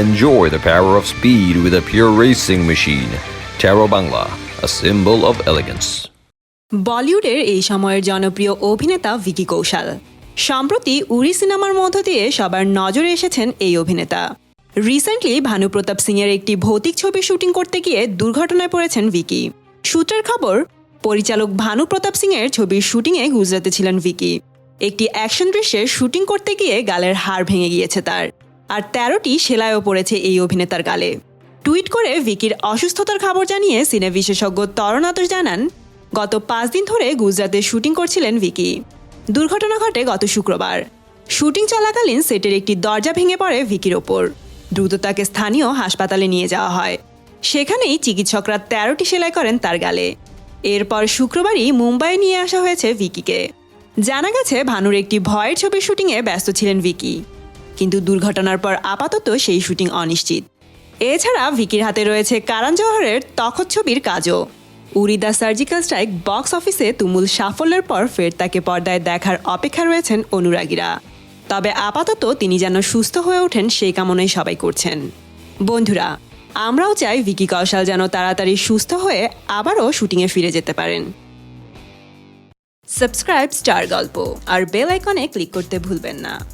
Enjoy the power of speed with a pure racing machine. Taro Bangla, a symbol of elegance. বলিউডের এই সময়ের জনপ্রিয় অভিনেতা ভিকি কৌশল। সম্প্রতি উড়ি সিনেমার মধ্য দিয়ে সবার নজরে এসেছেন এই অভিনেতা। রিসেন্টলি ভানু প্রতাপ সিং এর একটি ভৌতিক ছবি শুটিং করতে গিয়ে দুর্ঘটনায় পড়েছেন ভিকি। সূত্রের খবর পরিচালক ভানু প্রতাপ সিং এর ছবির শুটিংয়ে গুজরাতে ছিলেন ভিকি। একটি অ্যাকশন দৃশ্যে শুটিং করতে গিয়ে গালের হাড় ভেঙে গিয়েছে তার। আর তেরোটি সেলাইও পড়েছে এই অভিনেতার গালে। টুইট করে ভিকির অসুস্থতার খবর জানিয়ে সিনে বিশেষজ্ঞ তরণ জানান, গত পাঁচ দিন ধরে গুজরাতে শুটিং করছিলেন ভিকি। দুর্ঘটনা ঘটে গত শুক্রবার। শুটিং চলাকালীন সেটের একটি দরজা ভেঙে পড়ে ভিকির ওপর। দ্রুত তাকে স্থানীয় হাসপাতালে নিয়ে যাওয়া হয়। সেখানেই চিকিৎসকরা তেরোটি সেলাই করেন তার গালে। এরপর শুক্রবারই মুম্বাই নিয়ে আসা হয়েছে ভিকিকে। জানা গেছে, ভানুর একটি ভয়ের ছবির শুটিংয়ে ব্যস্ত ছিলেন ভিকি। কিন্তু দুর্ঘটনার পর আপাতত সেই শুটিং অনিশ্চিত। এছাড়া ভিকির হাতে রয়েছে কারণ জোহরের তখত ছবির কাজও। Uri the surgical strike box অফিসে তুমুল সাফল্যের পর ফের তাকে পর্দায় দেখার অপেক্ষা রয়েছেন অনুরাগীরা। তবে আপাতত তিনি যেন সুস্থ হয়ে ওঠেন সেই কামনাই সবাই করছেন। বন্ধুরা, আমরাও চাই ভিকি কৌশল যেন তাড়াতাড়ি সুস্থ হয়ে আবারও শুটিংয়ে ফিরে যেতে পারেন। সাবস্ক্রাইব স্টার গল্প আর বেল আইকনে ক্লিক করতে ভুলবেন না।